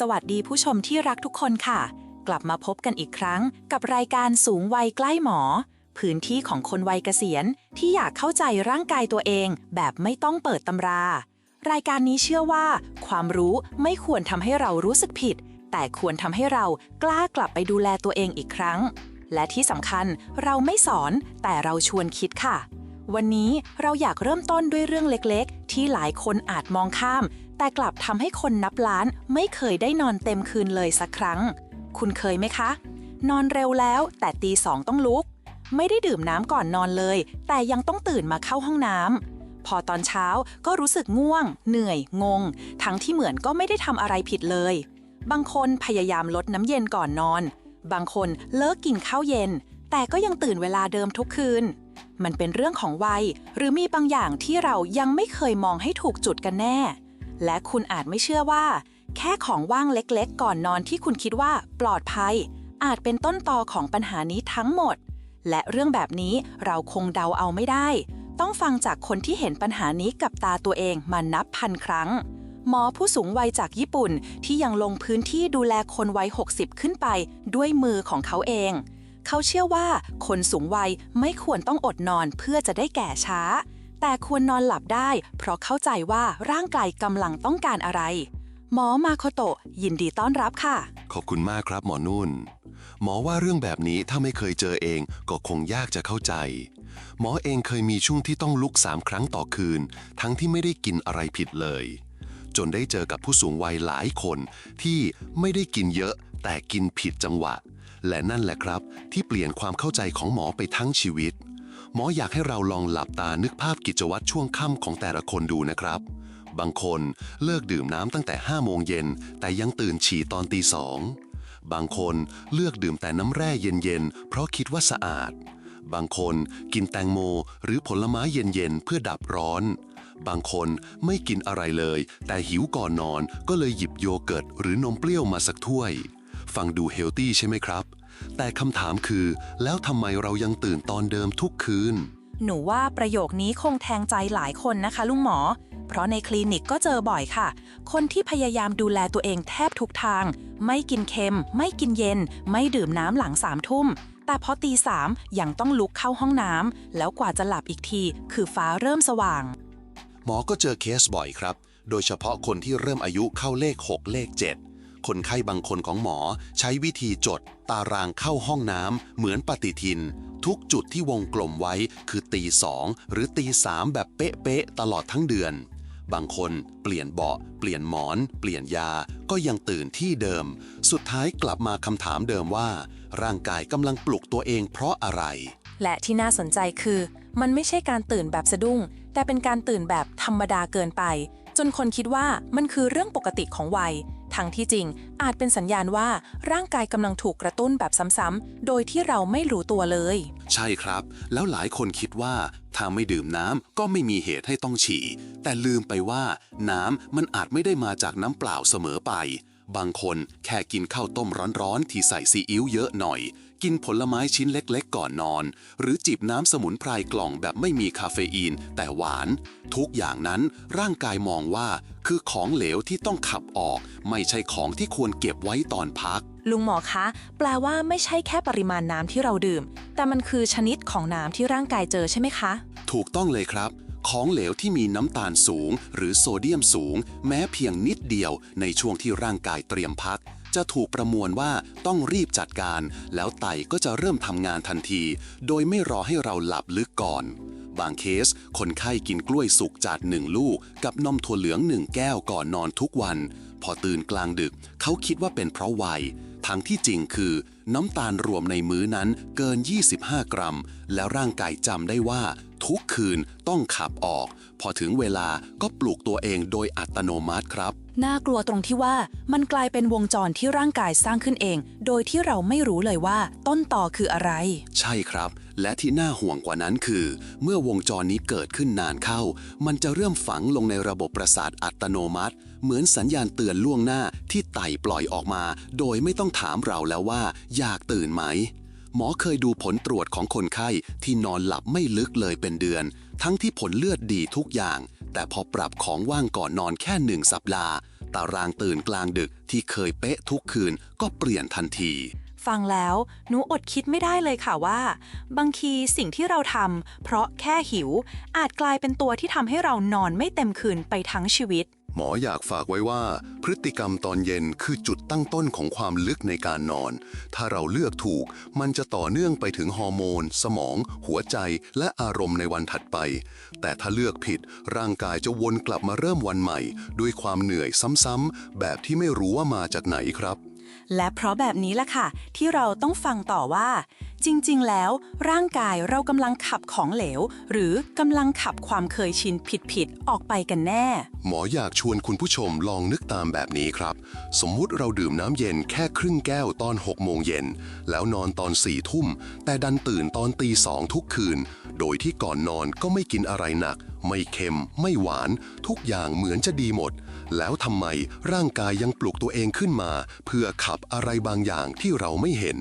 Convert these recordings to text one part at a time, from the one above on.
สวัสดีผู้ชมที่รักทุกคนค่ะ กลับมาพบกันอีกครั้ง กับรายการสูงวัยใกล้หมอ พื้นที่ของคนวัยเกษียณ ที่อยากเข้าใจร่างกายตัวเอง แบบไม่ต้องเปิดตำรา รายการนี้เชื่อว่า ความรู้ไม่ควรทำให้เรารู้สึกผิด แต่ควรทำให้เรากล้ากลับไปดูแลตัวเองอีกครั้ง และที่สำคัญเราไม่สอนแต่เราชวนคิดค่ะ วันนี้เราอยากเริ่มต้นด้วยเรื่องเล็กๆ ที่หลายคนอาจมองข้าม แต่กลับทำให้คนนับล้านไม่เคยได้นอนเต็มคืนเลยสักครั้ง คุณเคยไหมคะ นอนเร็วแล้วแต่ตีสองต้องลุก ไม่ได้ดื่มน้ำก่อนนอนเลย แต่ยังต้องตื่นมาเข้าห้องน้ำพอตอนเช้าก็รู้สึกง่วง เหนื่อย งง ทั้งที่เหมือนก็ไม่ได้ทำอะไรผิดเลย บางคนพยายามลดน้ำเย็นก่อนนอน บางคนเลิกกินข้าวเย็น แต่ก็ยังตื่นเวลาเดิมทุกคืนมันเป็นเรื่องของวัย หรือมีบางอย่างที่เรายังไม่เคยมองให้ถูกจุดกันแน่ และคุณอาจไม่เชื่อว่า แค่ของว่างเล็กๆ ก่อนนอนที่คุณคิดว่าปลอดภัย อาจเป็นต้นตอของปัญหานี้ทั้งหมด และเรื่องแบบนี้เราคงเดาเอาไม่ได้ ต้องฟังจากคนที่เห็นปัญหานี้กับตาตัวเองมานับพันครั้ง หมอผู้สูงวัยจากญี่ปุ่นที่ยังลงพื้นที่ดูแลคนวัย 60 ขึ้นไปด้วยมือของเขาเอง เขาเชื่อว่าคนสูงวัยไม่ควรต้องอดนอนเพื่อจะได้แก่ช้า แต่ควรนอนหลับได้ เพราะเข้าใจว่าร่างกายกำลังต้องการอะไร หมอมาโคโตะยินดีต้อนรับค่ะ ขอบคุณมากครับหมอนุ่น หมอว่าเรื่องแบบนี้ถ้าไม่เคยเจอเองก็คงยากจะเข้าใจ หมอเองเคยมีช่วงที่ต้องลุกสามครั้งต่อคืน ทั้งที่ไม่ได้กินอะไรผิดเลย จนได้เจอกับผู้สูงวัยหลายคน ที่ไม่ได้กินเยอะแต่กินผิดจังหวะ และนั่นแหละครับ ที่เปลี่ยนความเข้าใจของหมอไปทั้งชีวิต หมออยากให้เราลองหลับตานึกภาพกิจวัตรช่วงค่ำของแต่ละคนดูนะครับ บางคนเลิกดื่มน้ำตั้งแต่ 5 โมงเย็น แต่ยังตื่นฉี่ตอนตีสองบางคนเลือกดื่มแต่น้ำแร่เย็นๆ เพราะคิดว่าสะอาด บางคนกินแตงโมหรือผลไม้เย็นๆ เพื่อดับร้อน บางคนไม่กินอะไรเลย แต่หิวก่อนนอนก็เลยหยิบโยเกิร์ตหรือนมเปรี้ยวมาสักถ้วย ฟังดูเฮลตี้ใช่ไหมครับ แต่คำถามคือ แล้วทำไมเรายังตื่นตอนเดิมทุกคืน หนูว่าประโยคนี้คงแทงใจหลายคนนะคะ ลุงหมอ เพราะในคลินิกก็เจอบ่อยค่ะ คนที่พยายามดูแลตัวเองแทบทุกทาง ไม่กินเค็ม ไม่กินเย็น ไม่ดื่มน้ำหลังสามทุ่ม แต่พอตีสามยังต้องลุกเข้าห้องน้ำแล้วกว่าจะหลับอีกที คือฟ้าเริ่มสว่าง หมอก็เจอเคสบ่อยครับ โดยเฉพาะคนที่เริ่มอายุเข้าเลข 6 เลข 7 คนไข้บางคนของหมอ ใช้วิธีจด ตารางเข้าห้องน้ำเหมือนปฏิทิน ทุกจุดที่วงกลมไว้คือตีสองหรือตีสามแบบเป๊ะๆตลอดทั้งเดือน บางคนเปลี่ยนเบาะ เปลี่ยนหมอน เปลี่ยนยา ก็ยังตื่นที่เดิม สุดท้ายกลับมาคำถามเดิมว่า ร่างกายกำลังปลุกตัวเองเพราะอะไร และที่น่าสนใจคือ มันไม่ใช่การตื่นแบบสะดุ้ง แต่เป็นการตื่นแบบธรรมดาเกินไป จนคนคิดว่ามันคือเรื่องปกติของวัย ทั้งที่จริง อาจเป็นสัญญาณว่าร่างกายกำลังถูกกระตุ้นแบบซ้ำๆ โดยที่เราไม่รู้ตัวเลย ใช่ครับ แล้วหลายคนคิดว่า ถ้าไม่ดื่มน้ำก็ไม่มีเหตุให้ต้องฉี่ แต่ลืมไปว่า น้ำมันอาจไม่ได้มาจากน้ำเปล่าเสมอไป บางคนแค่กินข้าวต้มร้อนๆ ที่ใส่ซีอิ๊วเยอะหน่อย กินผลไม้ชิ้นเล็กๆ ก่อนนอน หรือจิบน้ำสมุนไพรกล่องแบบไม่มีคาเฟอีน แต่หวาน ทุกอย่างนั้นร่างกายมองว่า คือของเหลวที่ต้องขับออก ไม่ใช่ของที่ควรเก็บไว้ตอนพัก ลุงหมอคะ แปลว่าไม่ใช่แค่ปริมาณน้ำที่เราดื่ม แต่มันคือชนิดของน้ำที่ร่างกายเจอใช่ไหมคะ ถูกต้องเลยครับของเหลวที่มีน้ำตาลสูง หรือโซเดียมสูง แม้เพียงนิดเดียวในช่วงที่ร่างกายเตรียมพัก จะถูกประมวลว่าต้องรีบจัดการ แล้วไตก็จะเริ่มทำงานทันที โดยไม่รอให้เราหลับลึกก่อน บางเคส คนไข้กินกล้วยสุกจัดหนึ่งลูก กับนมถั่วเหลืองหนึ่งแก้วก่อนนอนทุกวัน พอตื่นกลางดึก เขาคิดว่าเป็นเพราะวัยทั้งที่จริงคือ น้ำตาลรวมในมื้อนั้นเกิน 25 กรัม แล้วร่างกายจำได้ว่า ทุกคืนต้องขับออก พอถึงเวลาก็ปลูกตัวเองโดยอัตโนมัติครับ น่ากลัวตรงที่ว่ามันกลายเป็นวงจรที่ร่างกายสร้างขึ้นเอง โดยที่เราไม่รู้เลยว่า ต้นต่อคืออะไร ใช่ครับ และที่น่าห่วงกว่านั้นคือ เมื่อวงจรนี้เกิดขึ้นนานเข้า มันจะเริ่มฝังลงในระบบประสาทอัตโนมัติ เหมือนสัญญาณเตือนล่วงหน้าที่ไต่ปล่อยออกมา โดยไม่ต้องถามเราแล้วว่า อยากตื่นไหม หมอเคยดูผลตรวจของคนไข้ที่นอนหลับไม่ลึกเลยเป็นเดือน ทั้งที่ผลเลือดดีทุกอย่าง แต่พอปรับของว่างก่อนนอนแค่หนึ่งสัปดาห์ ตารางตื่นกลางดึกที่เคยเป๊ะทุกคืนก็เปลี่ยนทันทีฟังแล้วหนูอดคิดไม่ได้เลยค่ะว่า บางทีสิ่งที่เราทำเพราะแค่หิว อาจกลายเป็นตัวที่ทำให้เรานอนไม่เต็มคืนไปทั้งชีวิต หมออยากฝากไว้ว่า พฤติกรรมตอนเย็นคือจุดตั้งต้นของความลึกในการนอน ถ้าเราเลือกถูก มันจะต่อเนื่องไปถึงฮอร์โมน สมอง หัวใจ และอารมณ์ในวันถัดไป แต่ถ้าเลือกผิด ร่างกายจะวนกลับมาเริ่มวันใหม่ ด้วยความเหนื่อยซ้ำๆแบบที่ไม่รู้ว่ามาจากไหนครับ และเพราะแบบนี้ล่ะค่ะ ที่เราต้องฟังต่อว่า จริงๆ แล้ว ร่างกายเรากำลังขับของเหลว หรือกำลังขับความเคยชินผิดๆ ออกไปกันแน่ หมออยากชวนคุณผู้ชมลองนึกตามแบบนี้ครับ สมมุติเราดื่มน้ำเย็นแค่ครึ่งแก้วตอน 6 โมงเย็น แล้วนอนตอน4ทุ่ม แต่ดันตื่นตอนตีสองทุกคืน โดยที่ก่อนนอนก็ไม่กินอะไรหนัก ไม่เค็ม ไม่หวาน ทุกอย่างเหมือนจะดีหมด แล้วทำไมร่างกายยังปลุกตัวเองขึ้นมา เพื่อขับอะไรบางอย่างที่เราไม่เห็น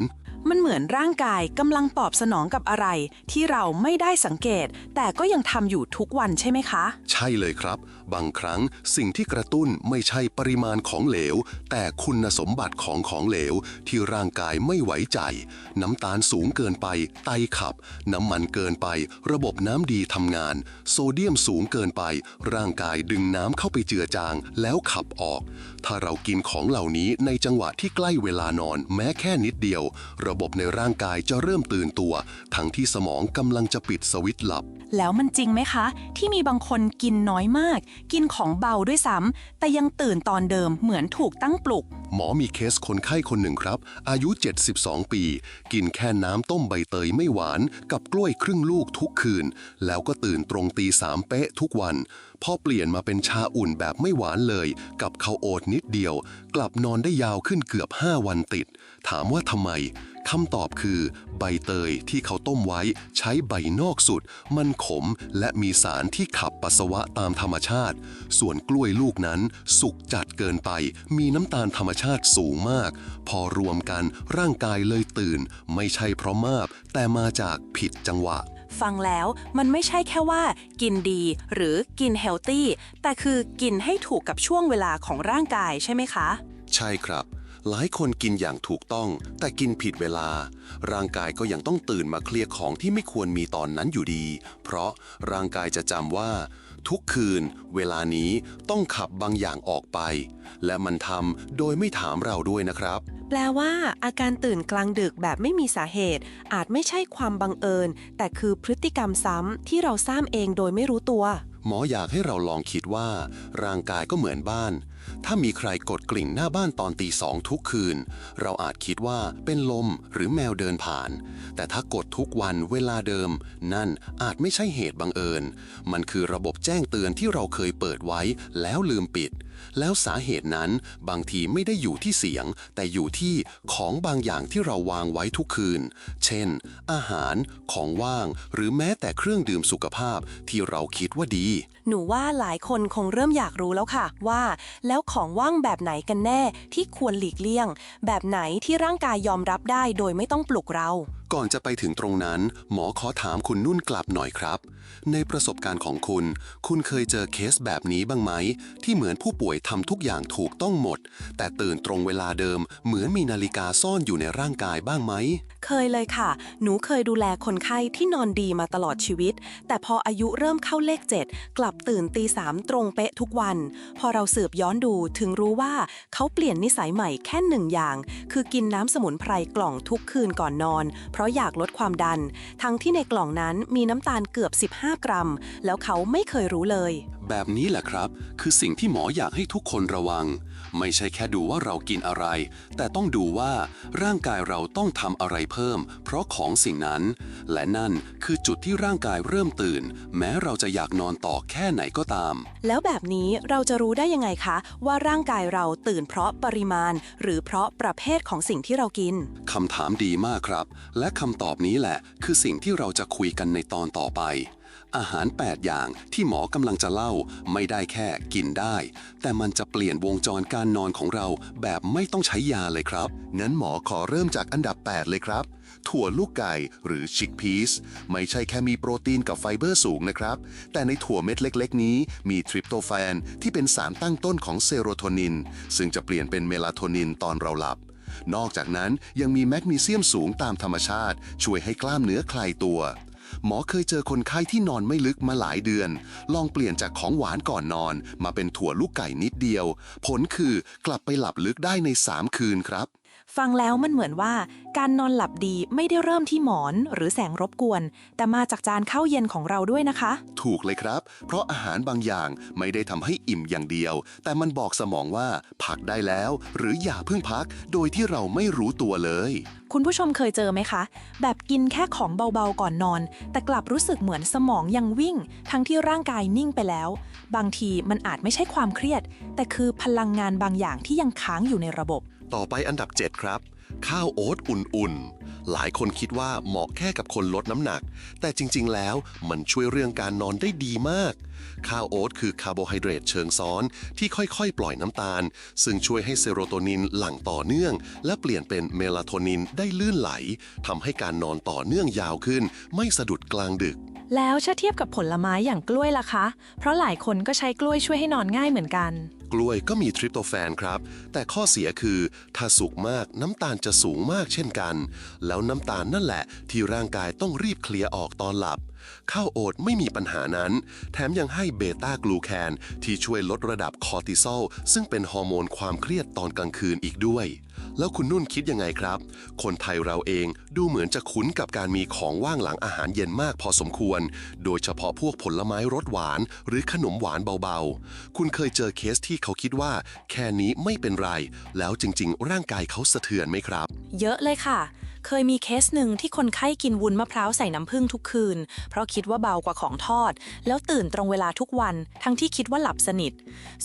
มันเหมือนร่างกายกำลังตอบสนองกับอะไร ที่เราไม่ได้สังเกต แต่ก็ยังทำอยู่ทุกวันใช่ไหมคะ ใช่เลยครับ บางครั้งสิ่งที่กระตุ้นไม่ใช่ปริมาณของเหลว แต่คุณสมบัติของของเหลว ที่ร่างกายไม่ไหวใจ น้ำตาลสูงเกินไป ไตขับ น้ำมันเกินไป ระบบน้ำดีทำงาน โซเดียมสูงเกินไป ร่างกายดึงน้ำเข้าไปเจือจาง แล้วขับออก ถ้าเรากินของเหล่านี้ในจังหวะที่ใกล้เวลานอนแม้แค่นิดเดียวระบบในร่างกายจะเริ่มตื่นตัว ทั้งที่สมองกำลังจะปิดสวิตช์หลับ แล้วมันจริงไหมคะ ที่มีบางคนกินน้อยมาก กินของเบาด้วยซ้ำแต่ยังตื่นตอนเดิมเหมือนถูกตั้งปลุก หมอมีเคสคนไข้คนหนึ่งครับ อายุ 72 ปี กินแค่น้ำต้มใบเตยไม่หวาน กับกล้วยครึ่งลูกทุกคืน แล้วก็ตื่นตรงตีสามเป๊ะทุกวันพอเปลี่ยนมาเป็นชาอุ่นแบบไม่หวานเลย กับข้าวโอ๊ตนิดเดียว กลับนอนได้ยาวขึ้นเกือบ 5 วันติด ถามว่าทำไมคำตอบคือ ใบเตยที่เขาต้มไว้ใช้ใบนอกสุด มันขมและมีสารที่ขับปัสสาวะตามธรรมชาติ ส่วนกล้วยลูกนั้น สุกจัดเกินไป มีน้ำตาลธรรมชาติสูงมาก พอรวมกันร่างกายเลยตื่น ไม่ใช่เพราะมากแต่มาจากผิดจังหวะฟังแล้วมันไม่ใช่แค่ว่า กินดีหรือกินเฮลตี้แต่คือกินให้ถูกกับช่วงเวลาของร่างกายใช่ไหมคะ ใช่ครับ หลายคนกินอย่างถูกต้อง แต่กินผิดเวลา ร่างกายก็ยังต้องตื่นมาเคลียร์ของที่ไม่ควรมีตอนนั้นอยู่ดี เพราะร่างกายจะจำว่า ทุกคืน เวลานี้ต้องขับบางอย่างออกไป และมันทำโดยไม่ถามเราด้วยนะครับ แปลว่า อาการตื่นกลางดึกแบบไม่มีสาเหตุ อาจไม่ใช่ความบังเอิญ แต่คือพฤติกรรมซ้ำที่เราสร้างเองโดยไม่รู้ตัว หมออยากให้เราลองคิดว่า ร่างกายก็เหมือนบ้าน ถ้ามีใครกดกลิ่งหน้าบ้านตอนตีสองทุกคืน เราอาจคิดว่าเป็นลมหรือแมวเดินผ่าน แต่ถ้ากดทุกวันเวลาเดิม นั่นอาจไม่ใช่เหตุบังเอิญ มันคือระบบแจ้งเตือนที่เราเคยเปิดไว้แล้วลืมปิดแล้วสาเหตุนั้นบางทีไม่ได้อยู่ที่เสียง แต่อยู่ที่ของบางอย่างที่เราวางไว้ทุกคืน เช่น อาหารของว่าง หรือแม้แต่เครื่องดื่มสุขภาพที่เราคิดว่าดี หนูว่าหลายคนคงเริ่มอยากรู้แล้วค่ะว่า แล้วของว่างแบบไหนกันแน่ที่ควรหลีกเลี่ยง แบบไหนที่ร่างกายยอมรับได้โดยไม่ต้องปลุกเรา ก่อนจะไปถึงตรงนั้น หมอขอถามคุณนุ่นกลับหน่อยครับ ในประสบการณ์ของคุณ คุณเคยเจอเคสแบบนี้บ้างไหม ที่เหมือนผู้ป่วยทำทุกอย่างถูกต้องหมด แต่ตื่นตรงเวลาเดิม เหมือนมีนาฬิกาซ่อนอยู่ในร่างกายบ้างไหม เคยเลยค่ะ หนูเคยดูแลคนไข้ที่นอนดีมาตลอดชีวิต แต่พออายุเริ่มเข้าเลข7กลับตื่นตีสามตรงเป๊ะทุกวัน พอเราสืบย้อนดูถึงรู้ว่าเขาเปลี่ยนนิสัยใหม่แค่หนึ่งอย่าง คือกินน้ำสมุนไพรกล่องทุกคืนก่อนนอนเพราะอยากลดความดัน ทั้งที่ในกล่องนั้นมีน้ำตาลเกือบ 15 กรัม แล้วเขาไม่เคยรู้เลย แบบนี้แหละครับ คือสิ่งที่หมออยากให้ทุกคนระวัง ไม่ใช่แค่ดูว่าเรากินอะไร แต่ต้องดูว่าร่างกายเราต้องทำอะไรเพิ่ม เพราะของสิ่งนั้น และนั่นคือจุดที่ร่างกายเริ่มตื่น แม้เราจะอยากนอนต่อแค่ไหนก็ตาม แล้วแบบนี้เราจะรู้ได้ยังไงคะ ว่าร่างกายเราตื่นเพราะปริมาณ หรือเพราะประเภทของสิ่งที่เรากินคำถามดีมากครับ และคำตอบนี้แหละ คือสิ่งที่เราจะคุยกันในตอนต่อไป อาหาร 8 อย่างที่หมอกำลังจะเล่าไม่ได้แค่กินได้ แต่มันจะเปลี่ยนวงจรการนอนของเราแบบไม่ต้องใช้ยาเลยครับงั้นหมอขอเริ่มจากอันดับ 8 เลยครับ ถั่วลูกไก่หรือชิกพีสไม่ใช่แค่มีโปรตีนกับไฟเบอร์สูงนะครับ แต่ในถั่วเม็ดเล็ก ๆ นี้มีทริปโตแฟนที่เป็นสารตั้งต้นของเซโรโทนิน ซึ่งจะเปลี่ยนเป็นเมลาโทนินตอนเราหลับนอกจากนั้นยังมีแมกนีเซียมสูงตามธรรมชาติ ช่วยให้กล้ามเนื้อคลายตัว หมอเคยเจอคนไข้ที่นอนไม่ลึกมาหลายเดือน ลองเปลี่ยนจากของหวานก่อนนอน มาเป็นถั่วลูกไก่นิดเดียว ผลคือกลับไปหลับลึกได้ใน 3 คืนครับ ฟังแล้วมันเหมือนว่า การนอนหลับดีไม่ได้เริ่มที่หมอนหรือแสงรบกวน แต่มาจากจานข้าวเย็นของเราด้วยนะคะ ถูกเลยครับ เพราะอาหารบางอย่างไม่ได้ทำให้อิ่มอย่างเดียว แต่มันบอกสมองว่าพักได้แล้ว หรืออย่าเพิ่งพัก โดยที่เราไม่รู้ตัวเลย คุณผู้ชมเคยเจอไหมคะ แบบกินแค่ของเบาๆก่อนนอน แต่กลับรู้สึกเหมือนสมองยังวิ่ง ทั้งที่ร่างกายนิ่งไปแล้ว บางทีมันอาจไม่ใช่ความเครียด แต่คือพลังงานบางอย่างที่ยังค้างอยู่ในระบบ ต่อไปอันดับ 7 ครับ ข้าวโอ๊ตอุ่นๆ หลายคนคิดว่าเหมาะแค่กับคนลดน้ำหนัก แต่จริงๆ แล้วมันช่วยเรื่องการนอนได้ดีมาก ข้าวโอ๊ตคือคาร์โบไฮเดรตเชิงซ้อนที่ค่อยๆ ปล่อยน้ำตาล ซึ่งช่วยให้เซโรโทนินหลั่งต่อเนื่อง และเปลี่ยนเป็นเมลาโทนินได้ลื่นไหลทำให้การนอนต่อเนื่องยาวขึ้น ไม่สะดุดกลางดึก แล้วถ้าเทียบกับผลไม้อย่างกล้วยล่ะคะ เพราะหลายคนก็ใช้กล้วยช่วยให้นอนง่ายเหมือนกัน กล้วยก็มีทริปโตแฟนครับ แต่ข้อเสียคือ ถ้าสุกมากน้ำตาลจะสูงมากเช่นกัน แล้วน้ำตาลนั่นแหละ ที่ร่างกายต้องรีบเคลียร์ออกตอนหลับ ข้าวโอ๊ตไม่มีปัญหานั้น แถมยังให้เบต้ากลูแคนที่ช่วยลดระดับคอร์ติซอลซึ่งเป็นฮอร์โมนความเครียดตอนกลางคืนอีกด้วย แล้วคุณนุ่นคิดยังไงครับ คนไทยเราเองดูเหมือนจะคุ้นกับการมีของว่างหลังอาหารเย็นมากพอสมควร โดยเฉพาะพวกผลไม้รสหวาน หรือขนมหวานเบาๆ คุณเคยเจอเคสที่เขาคิดว่า แค่นี้ไม่เป็นไร แล้วจริงๆ ร่างกายเขาสะเทือนไหมครับ เยอะเลยค่ะ เคยมีเคสหนึ่งที่คนไข้กินวุ้นมะพร้าวใส่น้ำผึ้งทุกคืน เพราะคิดว่าเบากว่าของทอด แล้วตื่นตรงเวลาทุกวัน ทั้งที่คิดว่าหลับสนิท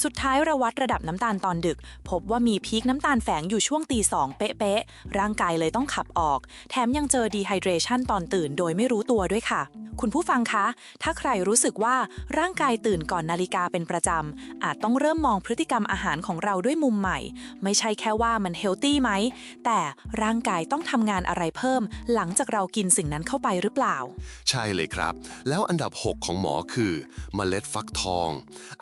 สุดท้ายระวัดระดับน้ำตาลตอนดึก พบว่ามีพีคน้ำตาลแฝงอยู่ช่วงตีสองเป๊ะๆร่างกายเลยต้องขับออก แถมยังเจอดีไฮเดรชันตอนตื่นโดยไม่รู้ตัวด้วยค่ะ คุณผู้ฟังคะ ถ้าใครรู้สึกว่าร่างกายตื่นก่อนนาฬิกาเป็นประจำอาจต้องเริ่มมองพฤติกรรมอาหารของเราด้วยมุมใหม่ ไม่ใช่แค่ว่ามันเฮลตี้ไหมแต่ร่างกายต้องทำงานอะไรเพิ่ม หลังจากเรากินสิ่งนั้นเข้าไปหรือเปล่า ใช่เลยครับ แล้วอันดับ 6 ของหมอคือเมล็ดฟักทอง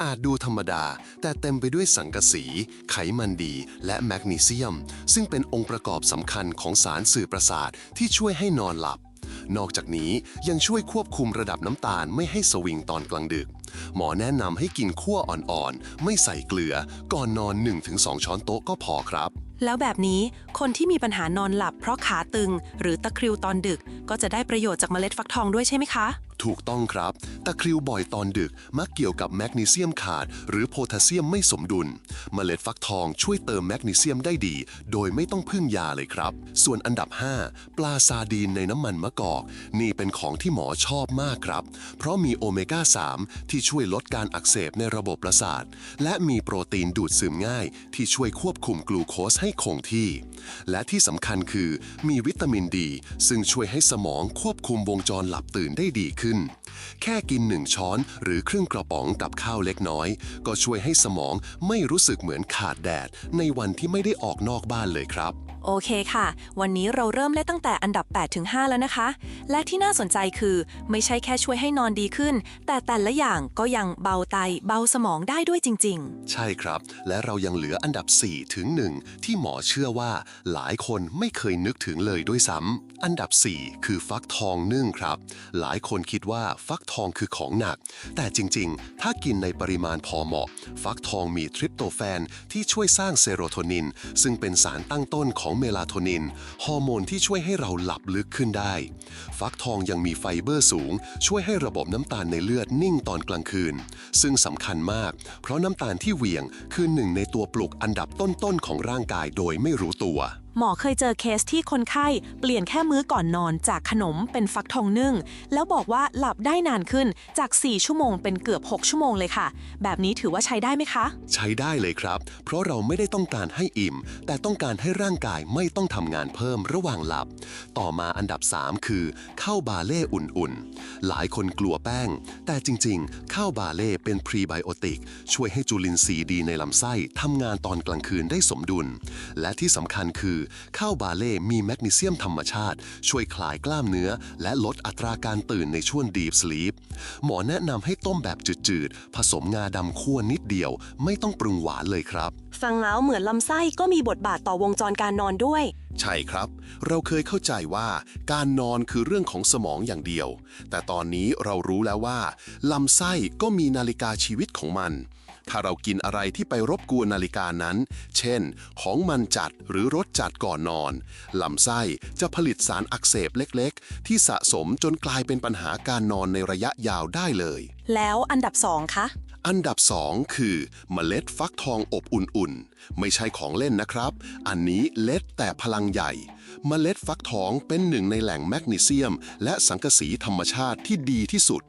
อาจดูธรรมดา แต่เต็มไปด้วยสังกะสี ไขมันดี และแมกนีเซียม ซึ่งเป็นองค์ประกอบสำคัญของสารสื่อประสาทที่ช่วยให้นอนหลับ นอกจากนี้ยังช่วยควบคุมระดับน้ำตาลไม่ให้สวิงตอนกลางดึก หมอแนะนำให้กินขั้วอ่อนๆ ไม่ใส่เกลือ ก่อนนอน 1-2 ช้อนโต๊ะก็พอครับแล้วแบบนี้คนที่มีปัญหานอนหลับเพราะขาตึง หรือตะคริวตอนดึก ก็จะได้ประโยชน์จากเมล็ดฟักทองด้วยใช่ไหมคะ ถูกต้องครับ ตะคริวบ่อยตอนดึกมักเกี่ยวกับแมกนีเซียมขาด หรือโพแทสเซียมไม่สมดุล เมล็ดฟักทองช่วยเติมแมกนีเซียมได้ดี โดยไม่ต้องพึ่งยาเลยครับ ส่วนอันดับ 5 ปลาซาดีนในน้ำมันมะกอก นี่เป็นของที่หมอชอบมากครับ เพราะมีโอเมก้า 3 ที่ช่วยลดการอักเสบในระบบประสาท และมีโปรตีนดูดซึมง่าย ที่ช่วยควบคุมกลูโคสให้คงที่ และที่สำคัญคือมีวิตามินดี ซึ่งช่วยให้สมองควบคุมวงจรหลับตื่นได้ดีขึ้น แค่กินหนึ่งช้อนหรือครึ่งกระป๋องกับข้าวเล็กน้อย ก็ช่วยให้สมองไม่รู้สึกเหมือนขาดแดด ในวันที่ไม่ได้ออกนอกบ้านเลยครับ โอเคค่ะ วันนี้เราเริ่มเล่นตั้งแต่อันดับ 8 ถึง 5 แล้วนะคะ และที่น่าสนใจคือไม่ใช่แค่ช่วยให้นอนดีขึ้น แต่แต่ละอย่างก็ยังเบาไต เบาสมองได้ด้วยจริง ๆ ใช่ครับ และเรายังเหลืออันดับ 4 ถึง 1 ที่หมอเชื่อว่าหลายคนไม่เคยนึกถึงเลยด้วยซ้ำ อันดับ 4 คือฟักทองนึ่งครับ หลายคนคิดว่าฟักทองคือของหนัก แต่จริง ๆ ถ้ากินในปริมาณพอเหมาะ ฟักทองมีทริปโตแฟนที่ช่วยสร้างเซโรโทนิน ซึ่งเป็นสารตั้งต้นของเมลาโทนิน ฮอร์โมนที่ช่วยให้เราหลับลึกขึ้นได้ ฟักทองยังมีไฟเบอร์สูง ช่วยให้ระบบน้ำตาลในเลือดนิ่งตอนกลางคืน ซึ่งสำคัญมาก เพราะน้ำตาลที่เหวี่ยงคือหนึ่งในตัวปลุกอันดับต้นๆของร่างกายโดยไม่รู้ตัว หมอเคยเจอเคสที่คนไข้เปลี่ยนแค่มื้อก่อนนอนจากขนมเป็นฟักทองนึ่ง แล้วบอกว่าหลับได้นานขึ้นจาก 4 ชั่วโมงเป็นเกือบ 6 ชั่วโมงเลยค่ะ แบบนี้ถือว่าใช้ได้ไหมคะ ใช้ได้เลยครับ เพราะเราไม่ได้ต้องการให้อิ่ม แต่ต้องการให้ร่างกายไม่ต้องทำงานเพิ่มระหว่างหลับ ต่อมาอันดับ 3 คือเข้าบาเล่อุ่นๆ หลายคนกลัวแป้ง แต่จริงๆ ข้าวบาเล่เป็นพรีไบโอติกช่วยให้จุลินทรีย์ดีในลำไส้ทำงานตอนกลางคืนได้สมดุล และที่สำคัญคือข้าวบาเล่มีแมกนีเซียมธรรมชาติ ช่วยคลายกล้ามเนื้อ และลดอัตราการตื่นในช่วงดีฟสลีปหมอแนะนำให้ต้มแบบจืดๆ ผสมงาดำคั่วนิดเดียว ไม่ต้องปรุงหวานเลยครับ ฟังแล้วเหมือนลำไส้ก็มีบทบาทต่อวงจรการนอนด้วย ใช่ครับ เราเคยเข้าใจว่าการนอนคือเรื่องของสมองอย่างเดียว แต่ตอนนี้เรารู้แล้วว่าลำไส้ก็มีนาฬิกาชีวิตของมัน ถ้าเรากินอะไรที่ไปรบกวนนาฬิกานั้น เช่น ของมันจัดหรือรสจัดก่อนนอน ลำไส้จะผลิตสารอักเสบเล็กๆ ที่สะสมจนกลายเป็นปัญหาการนอนในระยะยาวได้เลย แล้วอันดับ 2 คะ อันดับ 2 คือเมล็ดฟักทองอบอุ่นๆ ไม่ใช่ของเล่นนะครับ อันนี้เล็ดแต่พลังใหญ่เมล็ดฟักทองเป็นหนึ่งในแหล่งแมกนีเซียม และสังกะสีธรรมชาติที่ดีที่สุด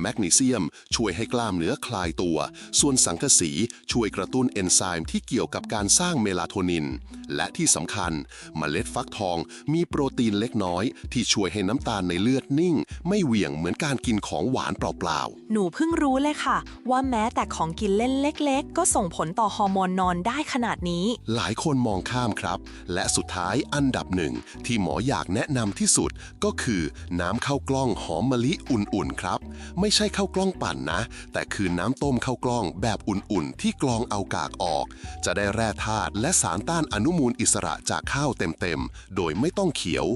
แมกนีเซียมช่วยให้กล้ามเนื้อคลายตัว ส่วนสังกะสีช่วยกระตุ้นเอนไซม์ที่เกี่ยวกับการสร้างเมลาโทนิน และที่สำคัญเมล็ดฟักทองมีโปรตีนเล็กน้อย ที่ช่วยให้น้ำตาลในเลือดนิ่ง ไม่เหวี่ยงเหมือนการกินของหวานเปล่าๆ หนูเพิ่งรู้เลยค่ะ ว่าแม้แต่ของกินเล่นเล็ก ๆ ก็ส่งผลต่อฮอร์โมนนอนได้ขนาดนี้ หลายคนมองข้ามครับ และสุดท้ายอันดับหนึ่งที่หมออยากแนะนำที่สุดก็คือน้ำข้าวกล้องหอมมะลิอุ่นๆครับ ไม่ใช่ข้าวกล้องปั่นนะ แต่คือน้ำต้มข้าวกล้องแบบอุ่นๆ ที่กรองเอากากออก จะได้แร่ธาตุและสารต้านอนุมูลอิสระจากข้าวเต็มๆ โดยไม่ต้องเขียว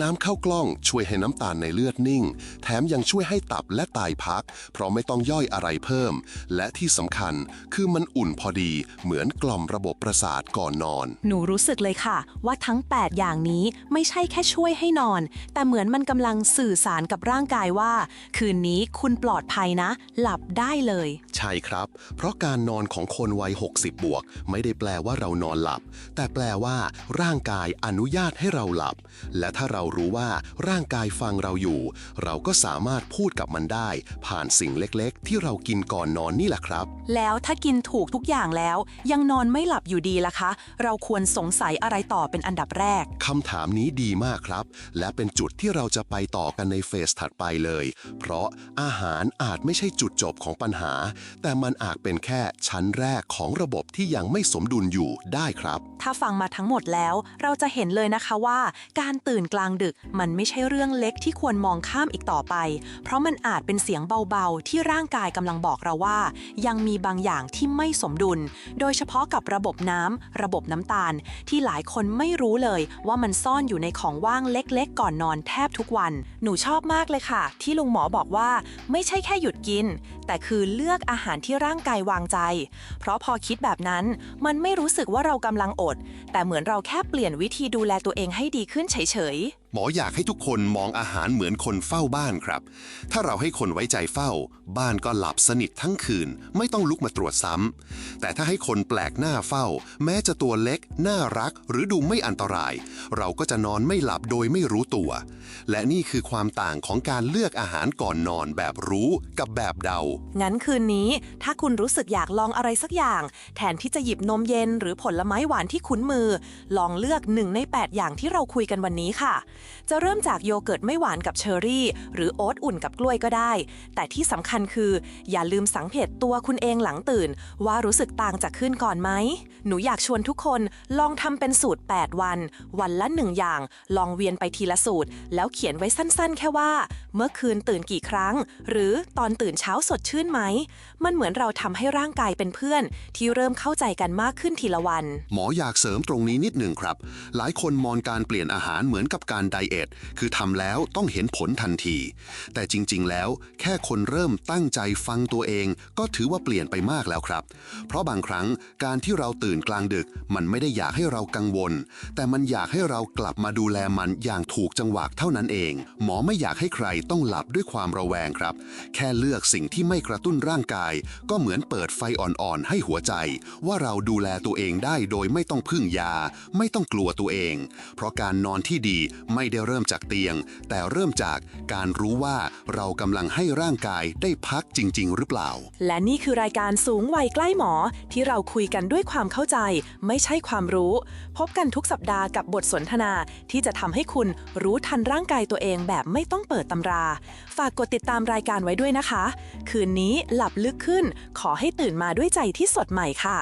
น้ำข้าวกล้องช่วยให้น้ำตาลในเลือดนิ่ง แถมยังช่วยให้ตับและไตพัก เพราะไม่ต้องย่อยอะไรเพิ่ม และที่สำคัญคือมันอุ่นพอดีเหมือนกล่อมระบบประสาทก่อนนอน หนูรู้สึกเลยค่ะ ว่าทั้ง 8 อย่างนี้ไม่ใช่แค่ช่วยให้นอน แต่เหมือนมันกำลังสื่อสารกับร่างกายว่า คืนนี้คุณปลอดภัยนะ หลับได้เลย ใช่ครับ เพราะการนอนของคนวัย 60 บวก ไม่ได้แปลว่าเรานอนหลับ แต่แปลว่า ร่างกายอนุญาตให้เราหลับ และถ้าเรารู้ว่าร่างกายฟังเราอยู่ เราก็สามารถพูดกับมันได้ ผ่านสิ่งเล็กๆ ที่เรากินก่อนนอนนี่แหละครับ แล้วถ้ากินถูกทุกอย่างแล้ว ยังนอนไม่หลับอยู่ดีล่ะคะ เราควรสงสัยอะไรต่อเป็นอันดับแรก คำถามนี้ดีมากครับ และเป็นจุดที่เราจะไปต่อกันในเฟสถัดไปเลย เพราะอาหารอาจไม่ใช่จุดจบของปัญหา แต่มันอาจเป็นแค่ชั้นแรกของระบบที่ยังไม่สมดุลอยู่ได้ครับ ถ้าฟังมาทั้งหมดแล้ว เราจะเห็นเลยนะคะว่า การตื่นกลางดึกมันไม่ใช่เรื่องเล็กที่ควรมองข้ามอีกต่อไป เพราะมันอาจเป็นเสียงเบาๆ ที่ร่างกายกำลังบอกเราว่า ยังมีบางอย่างที่ไม่สมดุล โดยเฉพาะกับระบบน้ำระบบน้ำตาล ที่หลายคนไม่รู้เลยว่ามันซ่อนอยู่ในของว่างเล็กๆ ก่อนนอนแทบทุกวัน หนูชอบมากเลยค่ะ ที่ลุงหมอบอกว่าไม่ใช่แค่หยุดกิน แต่คือเลือกอาหารที่ร่างกายวางใจ เพราะพอคิดแบบนั้น มันไม่รู้สึกว่าเรากำลังอด แต่เหมือนเราแค่เปลี่ยนวิธีดูแลตัวเองให้ดีขึ้นเฉยๆหมออยากให้ทุกคนมองอาหารเหมือนคนเฝ้าบ้านครับ ถ้าเราให้คนไว้ใจเฝ้า บ้านก็หลับสนิททั้งคืน ไม่ต้องลุกมาตรวจซ้ำ แต่ถ้าให้คนแปลกหน้าเฝ้า แม้จะตัวเล็ก น่ารัก หรือดูไม่อันตราย เราก็จะนอนไม่หลับโดยไม่รู้ตัว และนี่คือความต่างของการเลือกอาหารก่อนนอนแบบรู้กับแบบเดา งั้นคืนนี้ ถ้าคุณรู้สึกอยากลองอะไรสักอย่าง แทนที่จะหยิบนมเย็นหรือผลไม้หวานที่คุ้นมือ ลองเลือกหนึ่งใน 8 อย่างที่เราคุยกันวันนี้ค่ะจะเริ่มจากโยเกิร์ตไม่หวานกับเชอร์รี่ หรือโอ๊ตอุ่นกับกล้วยก็ได้ แต่ที่สำคัญคือ อย่าลืมสังเกตตัวคุณเองหลังตื่น ว่ารู้สึกต่างจากขึ้นก่อนไหม หนูอยากชวนทุกคนลองทำเป็นสูตร 8 วัน วันละหนึ่งอย่าง ลองเวียนไปทีละสูตร แล้วเขียนไว้สั้นๆ แค่ว่า เมื่อคืนตื่นกี่ครั้ง หรือตอนตื่นเช้าสดชื่นไหม มันเหมือนเราทำให้ร่างกายเป็นเพื่อน ที่เริ่มเข้าใจกันมากขึ้นทีละวัน หมออยากเสริมตรงนี้นิดหนึ่งครับ หลายคนมองการเปลี่ยนอาหารเหมือนกับการไดเอทคือทำแล้วต้องเห็นผลทันที แต่จริงๆ แล้วแค่คนเริ่มตั้งใจฟังตัวเอง ก็ถือว่าเปลี่ยนไปมากแล้วครับ เพราะบางครั้งการที่เราตื่นกลางดึก มันไม่ได้อยากให้เรากังวล แต่มันอยากให้เรากลับมาดูแลมันอย่างถูกจังหวะเท่านั้นเอง หมอไม่อยากให้ใครต้องหลับด้วยความระแวงครับ แค่เลือกสิ่งที่ไม่กระตุ้นร่างกาย ก็เหมือนเปิดไฟอ่อนๆ ให้หัวใจ ว่าเราดูแลตัวเองได้โดยไม่ต้องพึ่งยา ไม่ต้องกลัวตัวเอง เพราะการนอนที่ดีไม่ได้เริ่มจากเตียง แต่เริ่มจากการรู้ว่าเรากำลังให้ร่างกายได้พักจริง ๆ หรือเปล่า และนี่คือรายการสูงวัยใกล้หมอ ที่เราคุยกันด้วยความเข้าใจ ไม่ใช่ความรู้ พบกันทุกสัปดาห์กับบทสนทนา ที่จะทำให้คุณรู้ทันร่างกายตัวเองแบบไม่ต้องเปิดตำรา ฝากกดติดตามรายการไว้ด้วยนะคะ คืนนี้หลับลึกขึ้น ขอให้ตื่นมาด้วยใจที่สดใหม่ค่ะ